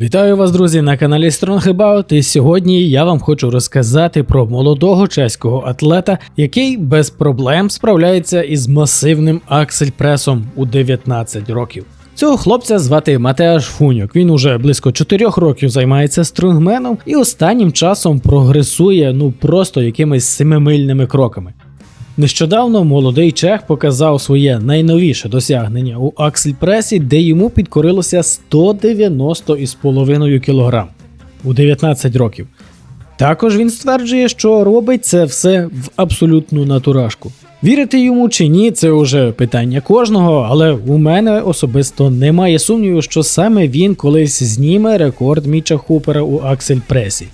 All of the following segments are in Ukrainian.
Вітаю вас, друзі, на каналі Strong About, і сьогодні я вам хочу розказати про молодого чеського атлета, який без проблем справляється із масивним аксельпресом у 19 років. Цього хлопця звати Матеаш Фуньок. Він уже близько 4 років займається стронгменом і останнім часом прогресує ну просто якимись семимильними кроками. Нещодавно молодий чех показав своє найновіше досягнення у аксельпресі, де йому підкорилося 190,5 кг у 19 років. Також він стверджує, що робить це все в абсолютну натуражку. Вірити йому чи ні, це вже питання кожного, але у мене особисто немає сумніву, що саме він колись зніме рекорд Міча Хупера у аксельпресі.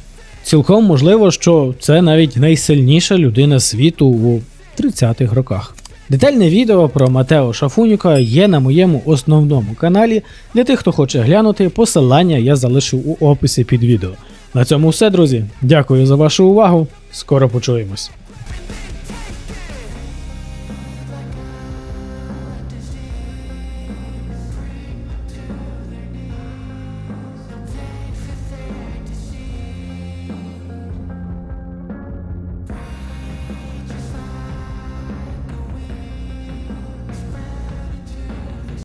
Цілком можливо, що це навіть найсильніша людина світу у 30-х роках. Детальне відео про Матео Шафуніка є на моєму основному каналі. Для тих, хто хоче глянути, посилання я залишив у описі під відео. На цьому все, друзі. Дякую за вашу увагу. Скоро почуємось.